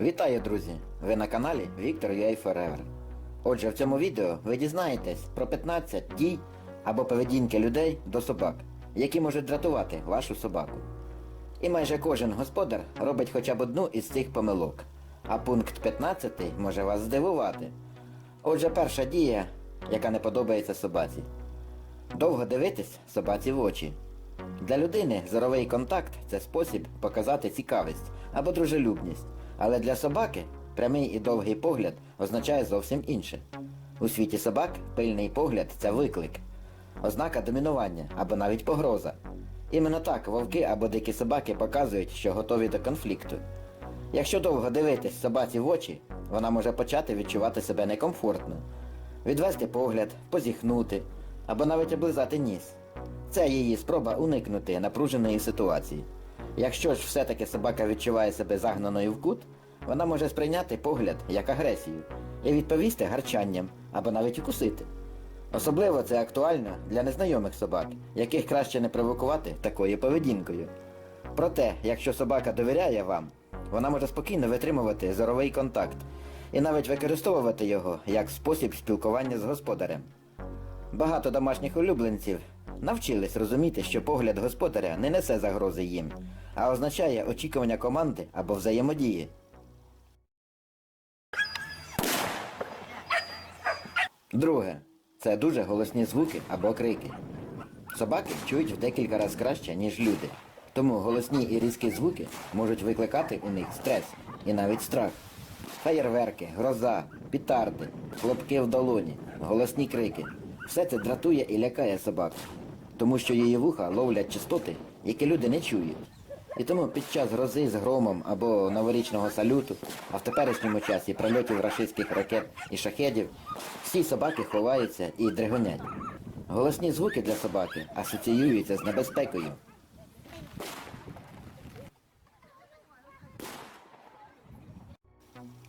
Вітаю, друзі! Ви на каналі Віктор Forever. Отже, в цьому відео ви дізнаєтесь про 15 дій або поведінки людей до собак, які можуть дратувати вашу собаку. І майже кожен господар робить хоча б одну із цих помилок. А пункт 15 може вас здивувати. Отже, перша дія, яка не подобається собаці. Довго дивитись собаці в очі. Для людини зоровий контакт це спосіб показати цікавість або дружелюбність, але для собаки прямий і довгий погляд означає зовсім інше. У світі собак пильний погляд це виклик, ознака домінування або навіть погроза. Іменно так вовки або дикі собаки показують, що готові до конфлікту. Якщо довго дивитись собаці в очі, вона може почати відчувати себе некомфортно, відвести погляд, позіхнути або навіть облизати ніс. Це її спроба уникнути напруженої ситуації. Якщо ж все-таки собака відчуває себе загнаною в кут, вона може сприйняти погляд як агресію і відповісти гарчанням або навіть укусити. Особливо це актуально для незнайомих собак, яких краще не провокувати такою поведінкою. Проте, якщо собака довіряє вам, вона може спокійно витримувати зоровий контакт і навіть використовувати його як спосіб спілкування з господарем. Багато домашніх улюбленців навчились розуміти, що погляд господаря не несе загрози їм, а означає очікування команди або взаємодії. Друге це дуже голосні звуки або крики. Собаки чують в декілька разів краще, ніж люди. Тому голосні і різкі звуки можуть викликати у них стрес і навіть страх. Феєрверки, гроза, пітарди, хлопки в долоні, голосні крики. Все це дратує і лякає собаку, тому що її вуха ловлять частоти, які люди не чують. І тому під час грози з громом або новорічного салюту, а в теперішньому часі прильотів рашистських ракет і шахедів, всі собаки ховаються і дригонять. Голосні звуки для собаки асоціюються з небезпекою.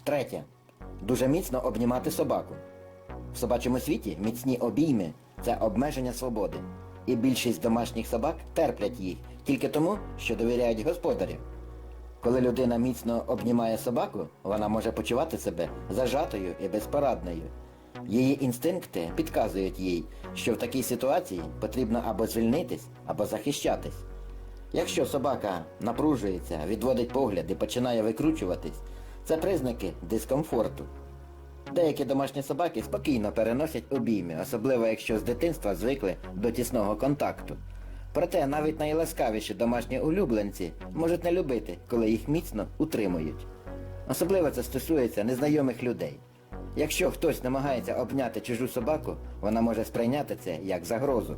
Третє. Дуже міцно обнімати собаку. В собачому світі міцні обійми це обмеження свободи. І більшість домашніх собак терплять їх тільки тому, що довіряють господарю. Коли людина міцно обнімає собаку, вона може почувати себе зажатою і безпорадною. Її інстинкти підказують їй, що в такій ситуації потрібно або звільнитись, або захищатись. Якщо собака напружується, відводить погляд і починає викручуватись, це признаки дискомфорту. Деякі домашні собаки спокійно переносять обійми, особливо якщо з дитинства звикли до тісного контакту. Проте навіть найласкавіші домашні улюбленці можуть не любити, коли їх міцно утримують. Особливо це стосується незнайомих людей. Якщо хтось намагається обняти чужу собаку, вона може сприйняти це як загрозу.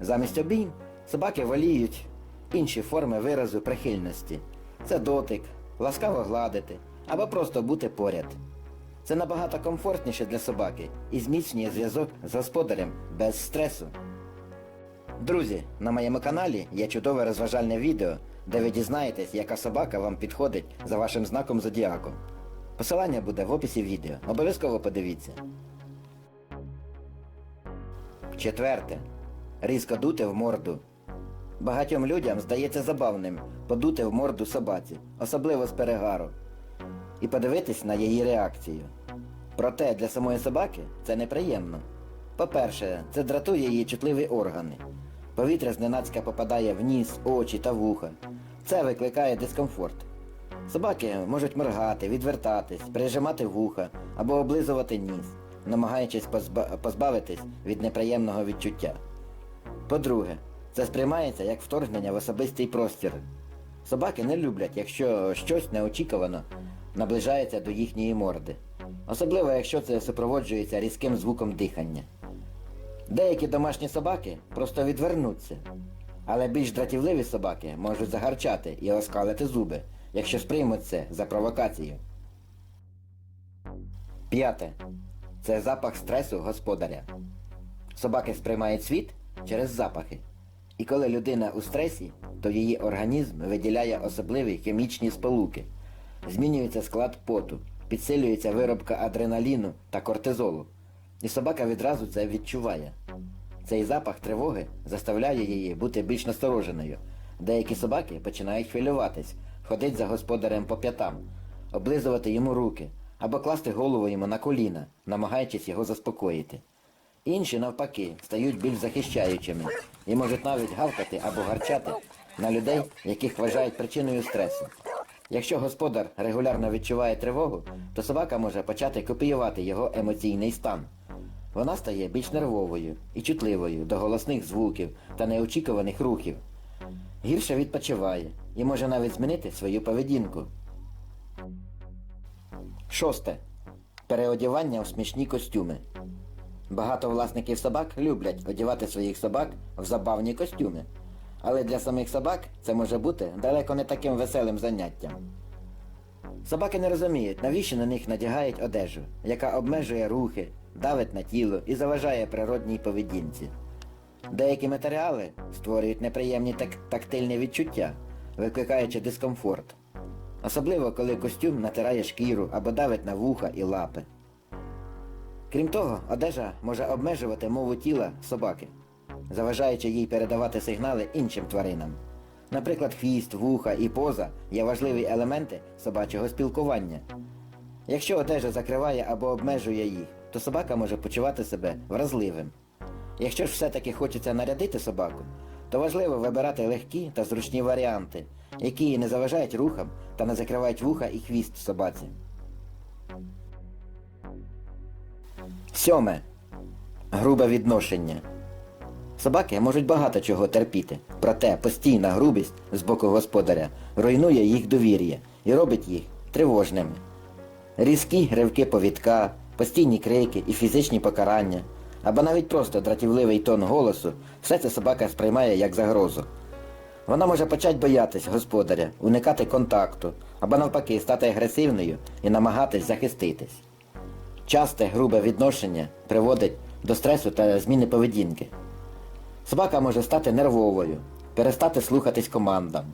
Замість обійм собаки воліють інші форми виразу прихильності. Це дотик, ласкаво гладити або просто бути поряд. Це набагато комфортніше для собаки і зміцнює зв'язок з господарем без стресу. Друзі, на моєму каналі є чудове розважальне відео, де ви дізнаєтесь, яка собака вам підходить за вашим знаком зодіаку. Посилання буде в описі відео. Обов'язково подивіться. Четверте. Різко дути в морду. Багатьом людям здається забавним подути в морду собаці, особливо з перегару, і подивитись на її реакцію. Проте для самої собаки це неприємно. По-перше, це дратує її чутливі органи. Повітря зненацька попадає в ніс, очі та вуха. Це викликає дискомфорт. Собаки можуть моргати, відвертатись, прижимати вуха або облизувати ніс, намагаючись позба- позбавитись від неприємного відчуття. По-друге, це сприймається як вторгнення в особистий простір. Собаки не люблять, якщо щось неочікувано наближається до їхньої морди, особливо якщо це супроводжується різким звуком дихання. Деякі домашні собаки просто відвернуться, але більш дратівливі собаки можуть загарчати і оскалити зуби, якщо сприймуть це за провокацію. П'яте. Це запах стресу господаря. Собаки сприймають світ через запахи. І коли людина у стресі, то її організм виділяє особливі хімічні сполуки. Змінюється склад поту, підсилюється виробка адреналіну та кортизолу. І собака відразу це відчуває. Цей запах тривоги заставляє її бути більш настороженою. Деякі собаки починають хвилюватись, ходить за господарем по п'ятам, облизувати йому руки або класти голову йому на коліна, намагаючись його заспокоїти. Інші, навпаки, стають більш захищаючими і можуть навіть гавкати або гарчати на людей, яких вважають причиною стресу. Якщо господар регулярно відчуває тривогу, то собака може почати копіювати його емоційний стан. Вона стає більш нервовою і чутливою до голосних звуків та неочікуваних рухів. Гірше відпочиває і може навіть змінити свою поведінку. Шосте. Переодівання у смішні костюми. Багато власників собак люблять одягати своїх собак в забавні костюми. Але для самих собак це може бути далеко не таким веселим заняттям. Собаки не розуміють, навіщо на них надягають одежу, яка обмежує рухи, давить на тіло і заважає природній поведінці. Деякі матеріали створюють неприємні так- тактильні відчуття, викликаючи дискомфорт. Особливо, коли костюм натирає шкіру або давить на вуха і лапи. Крім того, одежа може обмежувати мову тіла собаки, заважаючи їй передавати сигнали іншим тваринам. Наприклад, хвіст, вуха і поза є важливі елементи собачого спілкування. Якщо одежа закриває або обмежує їх, то собака може почувати себе вразливим. Якщо ж все-таки хочеться нарядити собаку, то важливо вибирати легкі та зручні варіанти, які не заважають рухам та не закривають вуха і хвіст собаці. Сьоме. Грубе відношення. Собаки можуть багато чого терпіти, проте постійна грубість з боку господаря руйнує їх довір'я і робить їх тривожними. Різкі ривки повідка, постійні крики і фізичні покарання, або навіть просто дратівливий тон голосу, все це собака сприймає як загрозу. Вона може почати боятись господаря, уникати контакту, або навпаки стати агресивною і намагатись захиститись. Часте грубе відношення приводить до стресу та зміни поведінки. Собака може стати нервовою, перестати слухатись командам,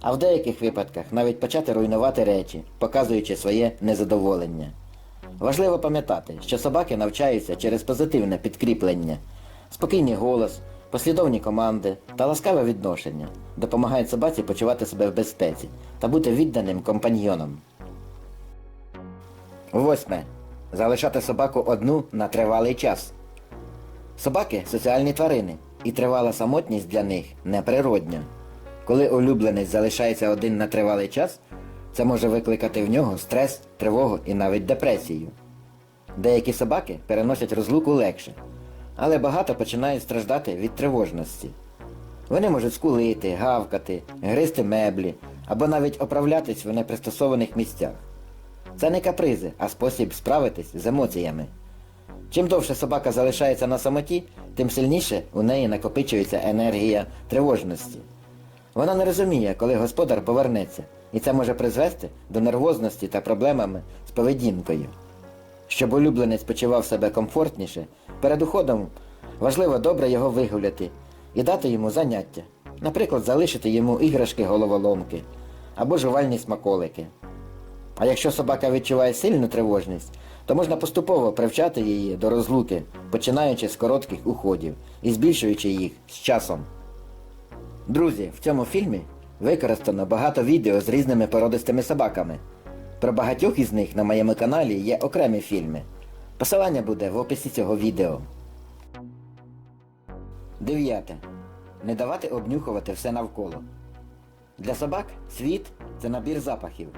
а в деяких випадках навіть почати руйнувати речі, показуючи своє незадоволення. Важливо пам'ятати, що собаки навчаються через позитивне підкріплення, спокійний голос, послідовні команди та ласкаве відношення допомагають собаці почувати себе в безпеці та бути відданим компаньйоном. Восьме. Залишати собаку одну на тривалий час. Собаки соціальні тварини, і тривала самотність для них неприродня. Коли улюбленець залишається один на тривалий час, це може викликати в нього стрес, тривогу і навіть депресію. Деякі собаки переносять розлуку легше, але багато починають страждати від тривожності. Вони можуть скулити, гавкати, гризти меблі або навіть оправлятись в непристосованих місцях. Це не капризи, а спосіб справитись з емоціями. Чим довше собака залишається на самоті, тим сильніше у неї накопичується енергія тривожності. Вона не розуміє, коли господар повернеться, і це може призвести до нервозності та проблемами з поведінкою. Щоб улюбленець почував себе комфортніше, перед уходом важливо добре його вигуляти і дати йому заняття, наприклад, залишити йому іграшки головоломки або жувальні смаколики. А якщо собака відчуває сильну тривожність, то можна поступово привчати її до розлуки, починаючи з коротких уходів і збільшуючи їх з часом. Друзі, в цьому фільмі використано багато відео з різними породистими собаками. Про багатьох із них на моєму каналі є окремі фільми. Посилання буде в описі цього відео. Дев'яте. Не давати обнюхувати все навколо. Для собак світ це набір запахів.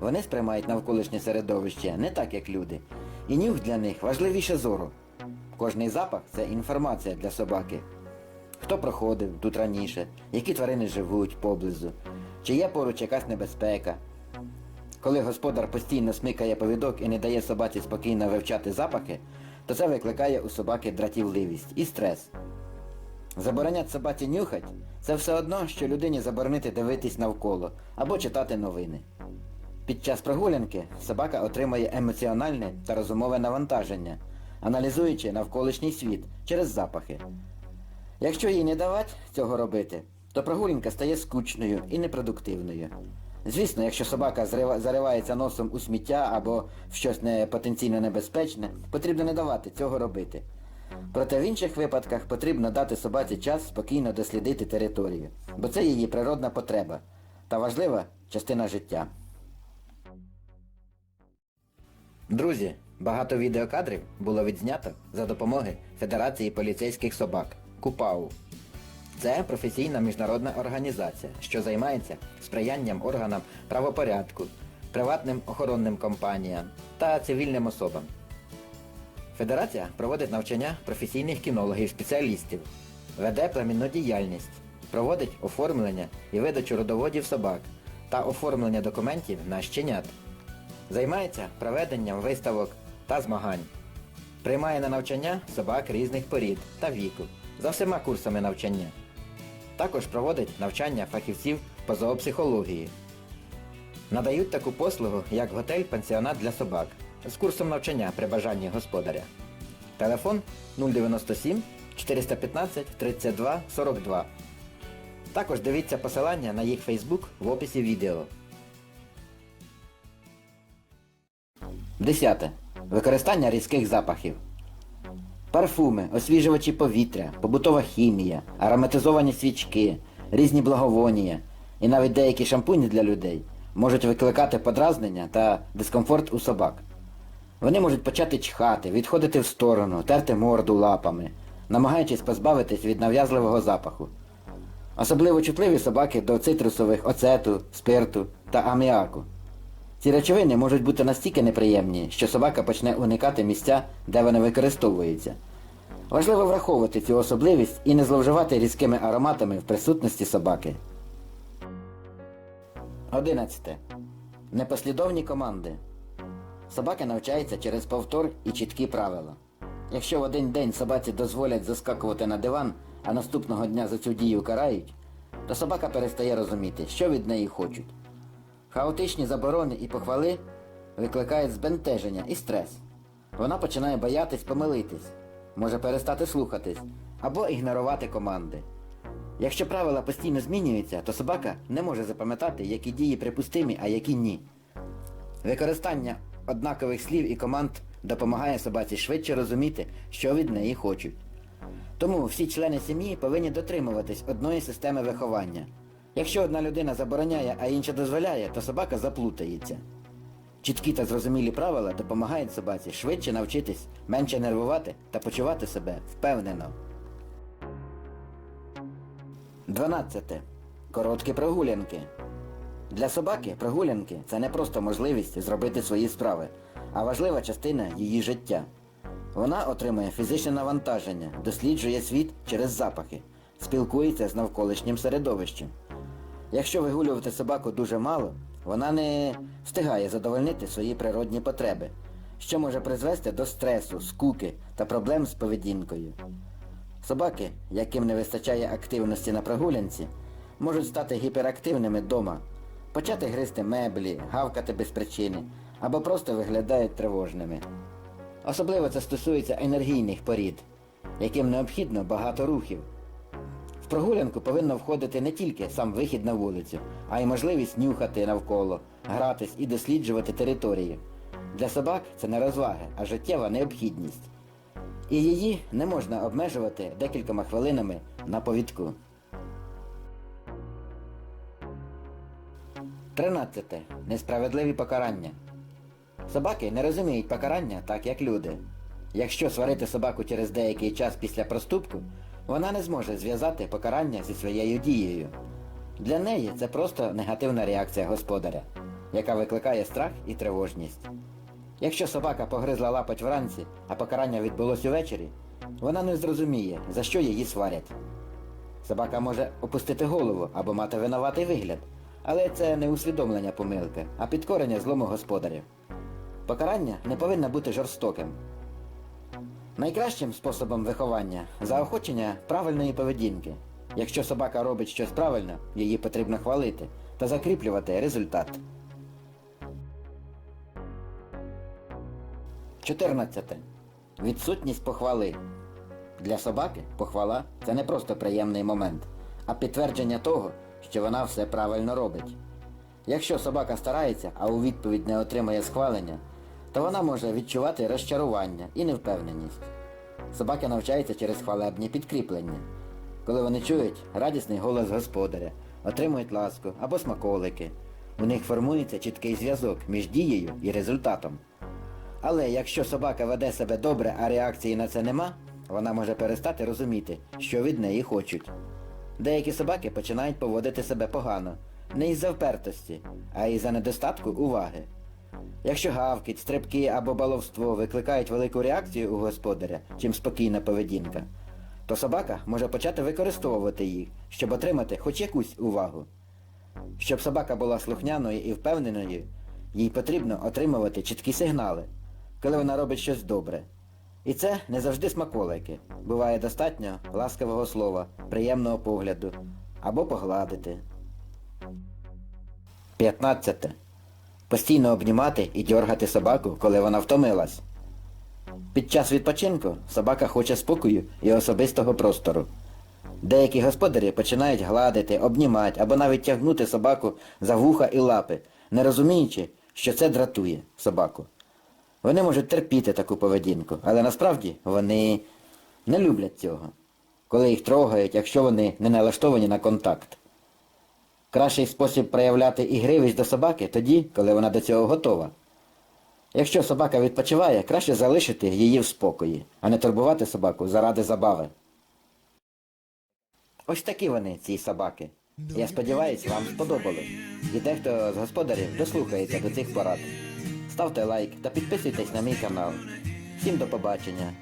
Вони сприймають навколишнє середовище не так, як люди. І нюх для них важливіше зору. Кожний запах це інформація для собаки. Хто проходив тут раніше, які тварини живуть поблизу, чи є поруч якась небезпека. Коли господар постійно смикає повідок і не дає собаці спокійно вивчати запахи, то це викликає у собаки дратівливість і стрес. Заборонять собаці нюхать це все одно, що людині заборонити дивитись навколо або читати новини. Під час прогулянки собака отримує емоціональне та розумове навантаження, аналізуючи навколишній світ через запахи. Якщо їй не давати цього робити, то прогулянка стає скучною і непродуктивною. Звісно, якщо собака заривається носом у сміття або в щось не потенційно небезпечне, потрібно не давати цього робити. Проте в інших випадках потрібно дати собаці час спокійно дослідити територію, бо це її природна потреба та важлива частина життя. Друзі, багато відеокадрів було відзнято за допомоги Федерації поліцейських собак КУПАУ. Це професійна міжнародна організація, що займається сприянням органам правопорядку, приватним охоронним компаніям та цивільним особам. Федерація проводить навчання професійних кінологів-спеціалістів, веде племінну діяльність, проводить оформлення і видачу родоводів собак та оформлення документів на щенят. Займається проведенням виставок та змагань. Приймає на навчання собак різних порід та віку за всіма курсами навчання. Також проводить навчання фахівців по зоопсихології. Надають таку послугу, як готель-пансіонат для собак з курсом навчання при бажанні господаря. Телефон 097 415 32 42. Також дивіться посилання на їх Фейсбук в описі відео. Десяте. Використання різких запахів. Парфуми, освіжувачі повітря, побутова хімія, ароматизовані свічки, різні благовонія і навіть деякі шампуні для людей можуть викликати подразнення та дискомфорт у собак. Вони можуть почати чхати, відходити в сторону, терти морду лапами, намагаючись позбавитись від нав'язливого запаху. Особливо чутливі собаки до цитрусових оцету, спирту та аміаку. Ці речовини можуть бути настільки неприємні, що собака почне уникати місця, де вони використовуються. Важливо враховувати цю особливість і не зловживати різкими ароматами в присутності собаки. 11. Непослідовні команди. Собаки навчаються через повтор і чіткі правила. Якщо в один день собаці дозволять заскакувати на диван, а наступного дня за цю дію карають, то собака перестає розуміти, що від неї хочуть. Хаотичні заборони і похвали викликають збентеження і стрес. Вона починає боятись помилитись, може перестати слухатись або ігнорувати команди. Якщо правила постійно змінюються, то собака не може запам'ятати, які дії припустимі, а які ні. Використання однакових слів і команд допомагає собаці швидше розуміти, що від неї хочуть. Тому всі члени сім'ї повинні дотримуватись одної системи виховання. Якщо одна людина забороняє, а інша дозволяє, то собака заплутається. Чіткі та зрозумілі правила допомагають собаці швидше навчитись, менше нервувати та почувати себе впевнено. 12. Короткі прогулянки. Для собаки прогулянки це не просто можливість зробити свої справи, а важлива частина її життя. Вона отримує фізичне навантаження, досліджує світ через запахи, спілкується з навколишнім середовищем. Якщо вигулювати собаку дуже мало, вона не встигає задовольнити свої природні потреби, що може призвести до стресу, скуки та проблем з поведінкою. Собаки, яким не вистачає активності на прогулянці, можуть стати гіперактивними вдома, почати гризти меблі, гавкати без причини або просто виглядають тривожними. Особливо це стосується енергійних порід, яким необхідно багато рухів. В прогулянку повинно входити не тільки сам вихід на вулицю, а й можливість нюхати навколо, гратись і досліджувати територію. Для собак це не розваги, а життєва необхідність. І її не можна обмежувати декількома хвилинами на повідку. 13. Несправедливі покарання. Собаки не розуміють покарання так, як люди. Якщо сварити собаку через деякий час після проступку, вона не зможе зв'язати покарання зі своєю дією. Для неї це просто негативна реакція господаря, яка викликає страх і тривожність. Якщо собака погризла лапоть вранці, а покарання відбулось увечері, вона не зрозуміє, за що її сварять. Собака може опустити голову або мати винуватий вигляд, але це не усвідомлення помилки, а підкорення злому господаря. Покарання не повинно бути жорстоким. Найкращим способом виховання заохочення правильної поведінки. Якщо собака робить щось правильно, її потрібно хвалити та закріплювати результат. 14. Відсутність похвали. Для собаки похвала це не просто приємний момент, а підтвердження того, що вона все правильно робить. Якщо собака старається, а у відповідь не отримує схвалення, то вона може відчувати розчарування і невпевненість. Собаки навчаються через хвалебні підкріплення. Коли вони чують радісний голос господаря, отримують ласку або смаколики, у них формується чіткий зв'язок між дією і результатом. Але якщо собака веде себе добре, а реакції на це нема, вона може перестати розуміти, що від неї хочуть. Деякі собаки починають поводити себе погано, не із-за впертості, а із-за недостатку уваги. Якщо гавкіт, стрибки або баловство викликають велику реакцію у господаря, чим спокійна поведінка, то собака може почати використовувати їх, щоб отримати хоч якусь увагу. Щоб собака була слухняною і впевненою, їй потрібно отримувати чіткі сигнали, коли вона робить щось добре. І це не завжди смаколики. Буває достатньо ласкавого слова, приємного погляду або погладити. 15. Постійно обнімати і дьоргати собаку, коли вона втомилась. Під час відпочинку собака хоче спокою і особистого простору. Деякі господарі починають гладити, обнімати або навіть тягнути собаку за вуха і лапи, не розуміючи, що це дратує собаку. Вони можуть терпіти таку поведінку, але насправді вони не люблять цього, коли їх трогають, якщо вони не налаштовані на контакт. Кращий спосіб проявляти ігривість до собаки тоді, коли вона до цього готова. Якщо собака відпочиває, краще залишити її в спокої, а не турбувати собаку заради забави. Ось такі вони, ці собаки. Я сподіваюсь, вам сподобалось. І дехто з господарів дослухається до цих порад. Ставте лайк та підписуйтесь на мій канал. Всім до побачення.